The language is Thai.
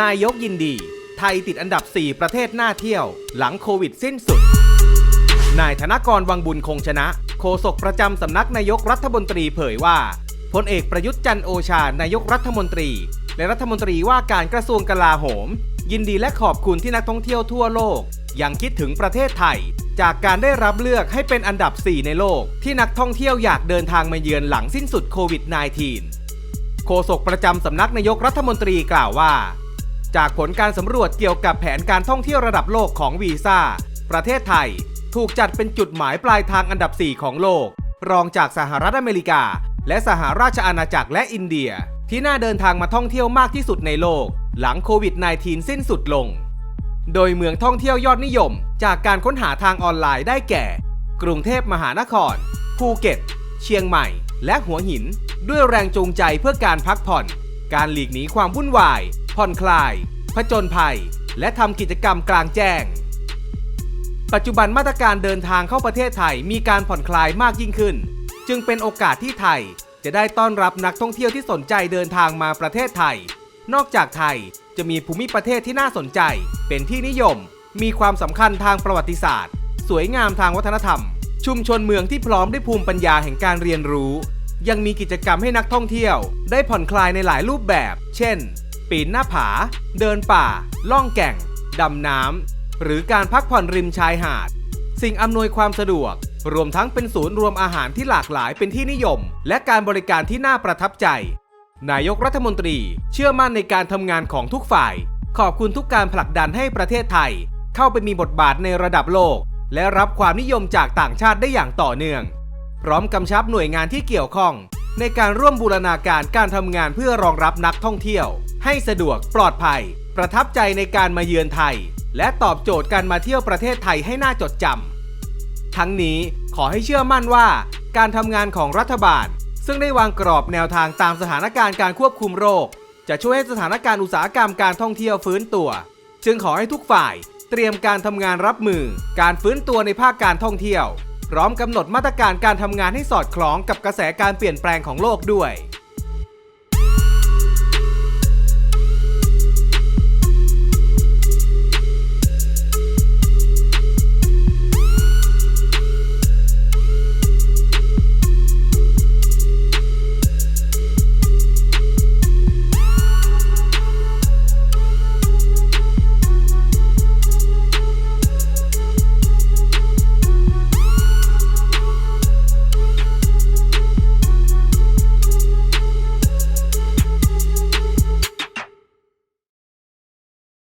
นายกยินดี ไทยติดอันดับ 4 ประเทศน่าเที่ยว หลังโควิดสิ้นสุด นายธนกรวังบุญคงชนะ โฆษกประจำสำนักนายกรัฐมนตรีเผยว่าพลเอกประยุทธ์จันโอชานายกรัฐมนตรี และรัฐมนตรีว่าการกระทรวงกลาโหม ยินดีและขอบคุณที่นักท่องเที่ยวทั่วโลก ยังคิดถึงประเทศไทย จากการได้รับเลือกให้เป็นอันดับ 4 ในโลก ที่นักท่องเที่ยวอยากเดินทางมาเยือนหลังสิ้นสุดโควิด -19 โฆษกประจำสำนักนายกรัฐมนตรีกล่าวว่า จากผลการสำรวจเกี่ยวกับแผนการท่องเที่ยวระดับโลกของวีซ่า ประเทศไทย ถูกจัดเป็นจุดหมายปลายทางอันดับ 4 ของโลก รองจากสหรัฐอเมริกา และสหราชอาณาจักรและอินเดีย ที่น่าเดินทางมาท่องเที่ยวมากที่สุดในโลก หลังโควิด -19 สิ้นสุดลง โดยเมืองท่องเที่ยวยอดนิยม จากการค้นหาทางออนไลน์ได้แก่ กรุงเทพมหานคร ภูเก็ต เชียงใหม่ และหัวหิน ด้วยแรงจูงใจเพื่อการพักผ่อน การหลีกหนีความวุ่นวาย ผ่อนคลาย ผจญภัย และทำกิจกรรมกลางแจ้ง ปัจจุบันมาตรการเดินทางเข้าประเทศไทยมีการผ่อนคลายมากยิ่งขึ้น จึงเป็นโอกาสที่ไทยจะได้ต้อนรับนักท่องเที่ยวที่สนใจเดินทางมาประเทศไทย นอกจากไทยจะมีภูมิประเทศที่น่าสนใจ เป็นที่นิยม มีความสำคัญทางประวัติศาสตร์ สวยงามทางวัฒนธรรม ชุมชนเมืองที่พร้อมด้วยภูมิปัญญาแห่งการเรียนรู้ ยังมีกิจกรรมให้นักท่องเที่ยว ได้ผ่อนคลายในหลายรูปแบบ เช่น ปีนหน้าผา เดินป่า ล่องแก่ง ดำน้ำ หรือการพักผ่อนริมชายหาด สิ่งอำนวยความสะดวก รวมทั้งเป็นศูนย์รวมอาหารที่หลากหลายเป็นที่นิยม และการบริการที่น่าประทับใจ นายกรัฐมนตรีเชื่อมั่นในการทำงานของทุกฝ่าย ขอบคุณทุกการผลักดันให้ประเทศไทย เข้าไปมีบทบาทในระดับโลก และรับความนิยมจากต่างชาติได้อย่างต่อเนื่อง พร้อมกำชับหน่วยงานที่เกี่ยวข้อง ในการร่วมบูรณาการการทำงานเพื่อรองรับนักท่องเที่ยว ให้สะดวกปลอดภัย ประทับใจในการมาเยือนไทย และตอบโจทย์การมาเที่ยวประเทศไทยให้น่าจดจำทั้งนี้ขอให้เชื่อมั่นว่า การทำงานของรัฐบาล ซึ่งได้วางกรอบแนวทางตามสถานการณ์การควบคุมโรค จะช่วยให้สถานการณ์อุตสาหกรรมการท่องเที่ยวฟื้นตัว จึงขอให้ทุกฝ่ายเตรียมการทำงานรับมือ การฟื้นตัวในภาคการท่องเที่ยว ร้อมกำหนดมาตรการการทำงานให้สอดคล้องกับกระแสการเปลี่ยนแปลงของโลกด้วย